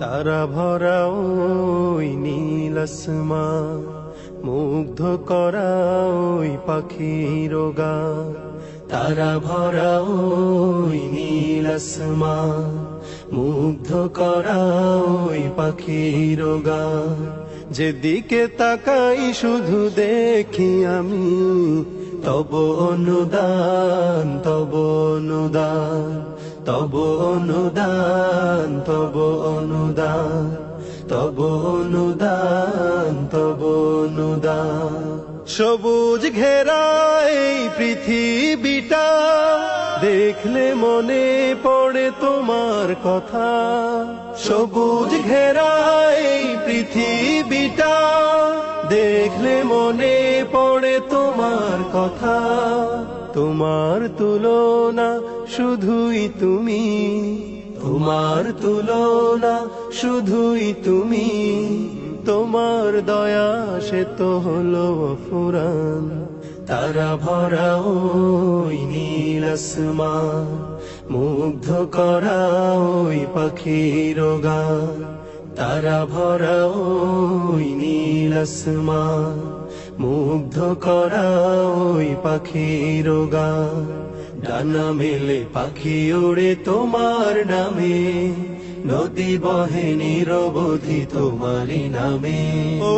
তারা ভরা ওই নীল আসমান মুগ্ধ করা ওই পাখির গান তারা ভরা ওই নীল আসমান মুগ্ধ করা ওই পাখির গান যেদিকে তাকাই শুধু দেখি আমি, তব অনুদান তব অনুদান। তব অনুদান তব অনুদান তব অনুদান তব অনুদান। সবুজ ঘেরা এই পৃথিবীটা, দেখলে মনে পড়ে তোমার কথা। সবুজ ঘেরা এই পৃথিবীটা, দেখলে মনে পড়ে তোমার কথা। তোমার তুলনা শুধুই তুমি। তোমার তুলনা শুধুই তুমি। তোমার দয়া সে তো হলো ফুরান তারা ভরা ওই নীল মুগ্ধ করা ওই পাখির গান। তারা ভরা ওই নীল মুগ্ধ করা ওই পাখির গান। ডানা মেলে পাখি ওড়ে তোমার নামে। নদী বহে নিরবধি তোমারি নামে। ও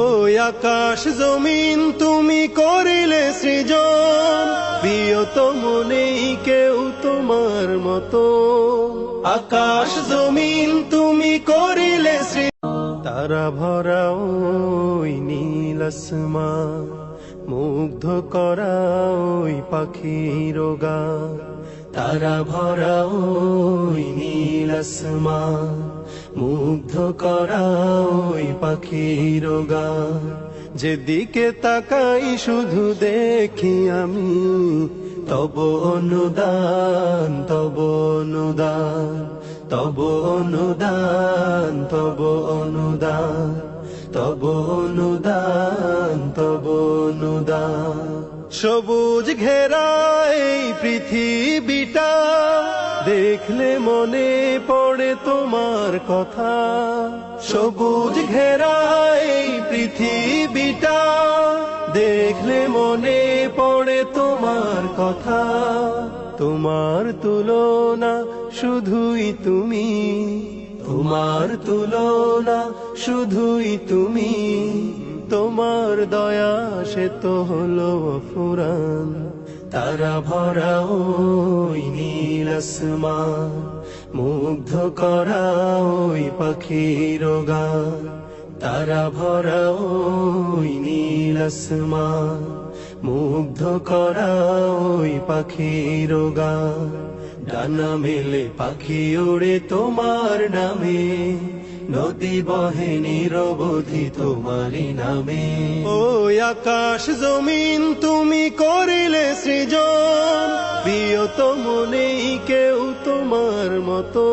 আকাশ জমিন তুমি করিলে সৃজন। প্রিয়তম নেই কেউ তোমার মতো। আকাশ জমিন তুমি করিলে সৃ তারা ভরা ওই নীল মুগ্ধ করা ওই পাখির গান। তারা ভরা ওই নীল আসমান। মুগ্ধ করা ওই পাখির গান। যেদিকে তাকাই শুধু দেখি আমি, তব অনুদান তব অনুদান তব অনুদান তব অনুদান। তব অনুদান সবুজ ঘেরা এই পৃথিবীটা, দেখলে মনে পড়ে তোমার কথা। সবুজ ঘেরা এই পৃথিবীটা, দেখলে মনে পড়ে তোমার কথা। তোমার তুলনা শুধুই তুমি। তোমার তুলনা শুধুই তুমি। তোমার দয়া সে তো হলো ফুরান। তারা ভরা ওই নীল মুগ্ধ করা ওই পাখির গান। তারা ভরা ওই নীল মুগ্ধ করা ওই পাখির গান। ডানা মেলে পাখি ওড়ে তোমার নামে। নদী বহে নিরবধি তোমারি নামে। ও আকাশ জমিন তুমি করিলে সৃজন। প্রিয়তম নেই কেউ তোমার মতো।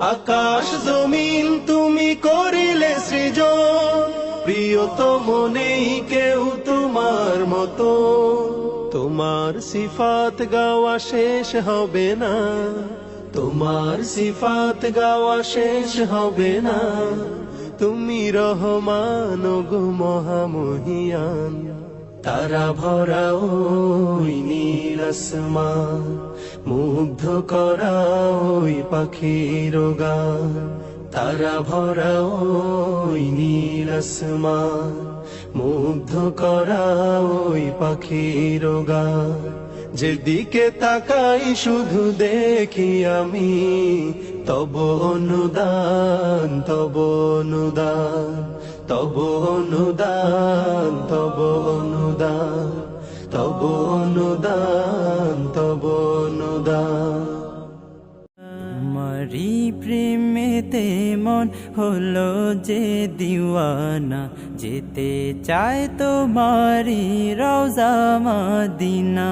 আকাশ জমিন তুমি করিলে সৃজন। প্রিয়তম নেই কেউ তোমার মতো। তোমার সিফাত গাওয়া শেষ হবে না। তোমার সিফাত গাওয়া শেষ হবে না। তুমি রহমান গো মহামহিয়ান। তারা ভরা ওই নীল আসমান, মুগ্ধ করা পাখির গান। তারা ভরা ওই নীল আসমান মুগ্ধ করা ওই পাখির গান। যেদিকে তাকাই শুধু দেখি আমি, তব অনুদান তব অনুদান তব অনুদান তব অনুদান তব অনুদান তব অনুদান। তোমারি প্রেমেতে মন হলো যে দিওয়ানা, যেতে চায় তোমারি রওজা মদিনা।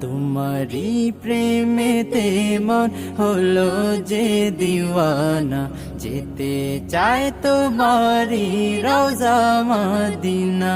তোমারি প্রেমেতে মন হলো যে দিওয়ানা, যেতে চায় তোমারি রওজা Medina.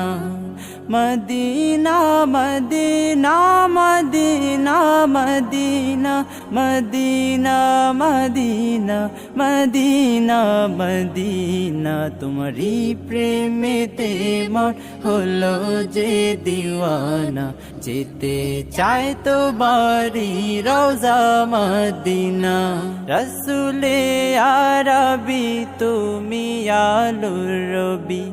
Medina Medina Medina Medina Medina Medina Medina Medina. তোমারি প্রেমেতে মন হলো যে দিওয়ানা। যেতে চায় তো বাড়ি রোজা মদিনা। রসুলে আরবি, তুমি আলুর রবি।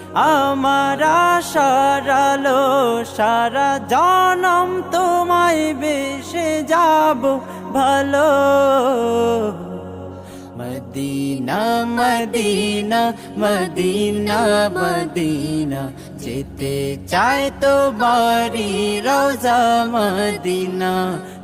আমার আশারালো সারা জনম তোমায় বেশে যাব ভালো। মদিনা মদিনা মদিনা মদিনা, যেতে চায় তো বাড়ি রোজা মদিনা।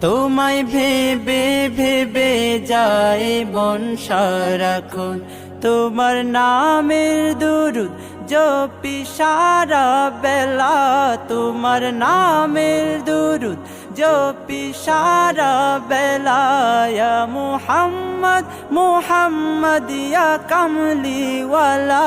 তোমায় ভেবে ভেবে যায় মন সারাক্ষণ তোমার নামের দুরুদ জপি সারা বেলা। তোমার নামের দুরুদ জপি সারা বেলা। মোহাম্মদ মুহাম্মদ মুহাম্মদ ইয়া কামলিওয়ালা।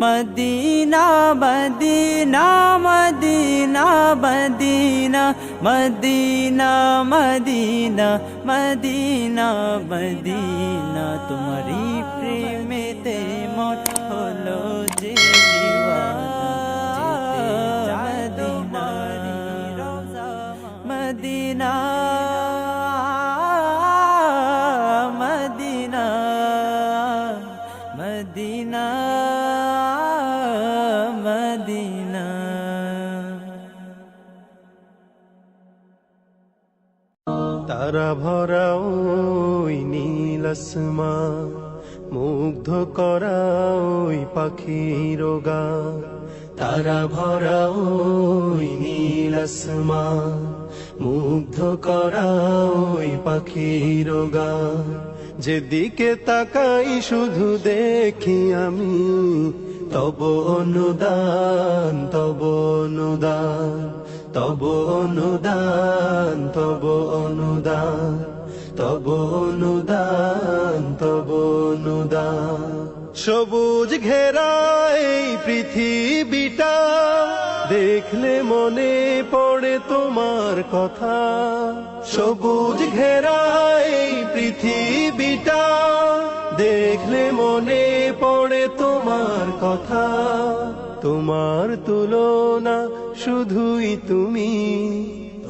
Medina Medina Medina Medina Medina Medina Medina Medina. তোমারি প্রেমেতে হলো তারা ভরা ওই নীল আসমান মুগ্ধ করা ওই পাখির গান তারা ভরা ওই নীল আসমান মুগ্ধ করা ওই পাখির গান যেদিকে তাকাই শুধু দেখি আমি তব অনুদান তব অনুদান তব অনুদান তব অনুদান তব অনুদান তব অনুদান। সবুজ ঘেরা এই পৃথিবীটা, দেখলে মনে পড়ে তোমার কথা। সবুজ ঘেরা এই পৃথিবীটা দেখলে মনে পড়ে তোমার কথা। তোমার তুলনা শুধুই তুমি।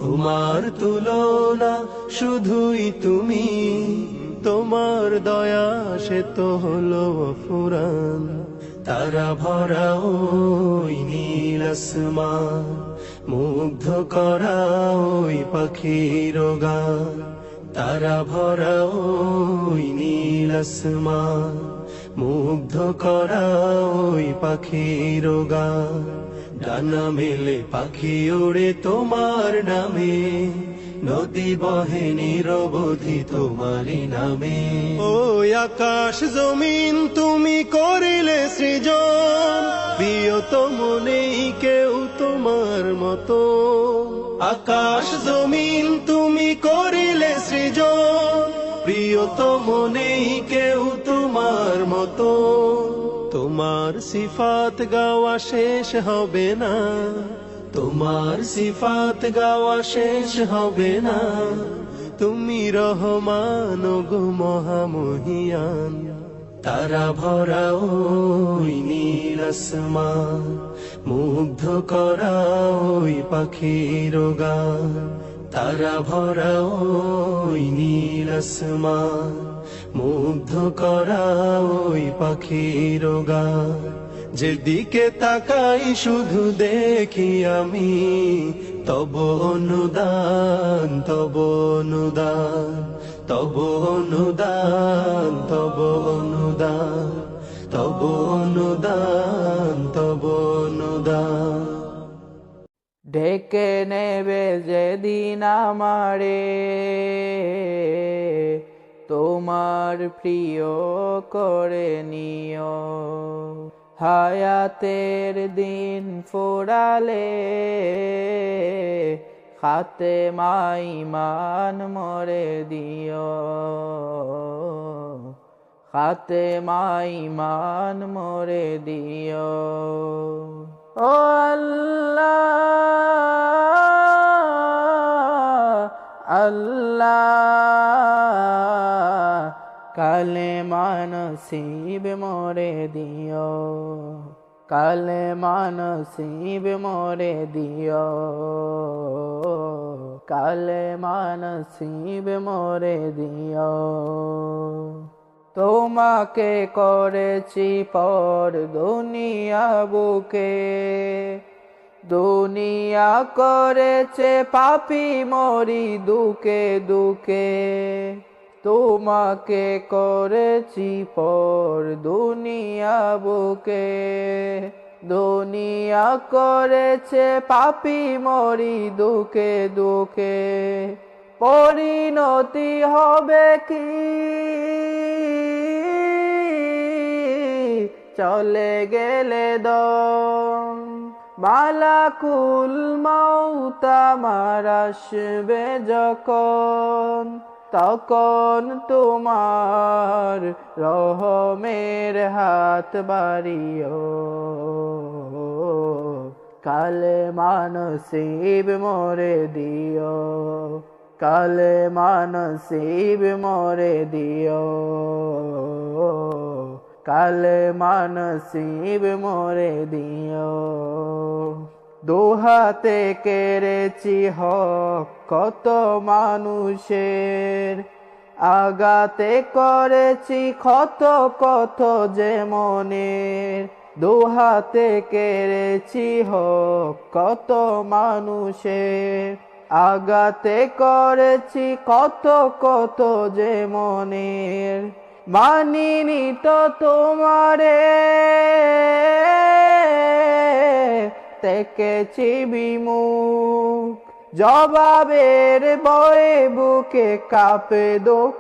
তোমার তুলনা শুধুই তুমি। তোমার দয়া সে তো হলো ফুরান তারা ভরা ওই নীল মুগ্ধ করা ওই পাখির গান। তারা ভরা ওই নীল মুগ্ধ করা পাখির গান। ডানা মেলে পাখি ওড়ে তোমার নামে, নদী বহে নিরবধি তোমারি নামে। ও আকাশ জমিন তুমি করিলে সৃজন, প্রিয়তম নেই কেউ তোমার মতো। আকাশ জমিন তুমি করিলে সৃজন। প্রিয়তম নেই কেউ তোমার মতো। তোমার সিফাত গাওয়া শেষ হবে না। তোমার সিফাত গাওয়া শেষ হবে না। তুমি রহমান গো মহামহিয়ান। তারা ভরা ওই নীল আসমান, মুগ্ধ করা ওই পাখির গান। তারা ভরা ওই নীল আসমান, মুগ্ধ করা ওই পাখির গান। যেদিকে তাকাই শুধু দেখি আমি, তব অনুদান তব অনুদান। তব অনুদান তব অনুদান তব অনুদান তব অনুদান। ডেকে নেবে যেদিন আমারে, তোমার প্রিয় করে নিও। হায়াতের দিন ফোরালে হাতে মাইমান মরে দিও। হাতে মাইমান মরে দিও। ও আল্লাহ আল্লাহ কালে মানসিব মরে দিও। কালে মানসিব মরে দিও। কালে মানসিব মরে দিও। তোমাকে করেছি পর দুনিয়া বুকে, দুনিয়া করেছে পাপি মরি দুকে দুকে। তোমাকে করেছি পর দুনিয়া বুকে। দুনিয়া করেছে পাপি মরি দুকে দুকে পরিণতি হবে কি? চলে গেলে দম। মালাকুল মৌতা মারাসবে যখন। তখন তোমার রহমের হাত বাড়িও। কালে মানসিব মরে দিও। কালে মানসিব মরে দিও। কালে মানসিব মরে দিও। দোহাতে কেড়েছি হক, কত মানুষের আগাতে করেছি কত কত যে মনের। দোহাতে কেড়েছি হক, কত মানুষের আগাতে করেছি কত কত যে মনের। মানিনি তো তোমারে। তেকেছি বিমুখ জবাবের বয়ে বুকে কাপে দোক।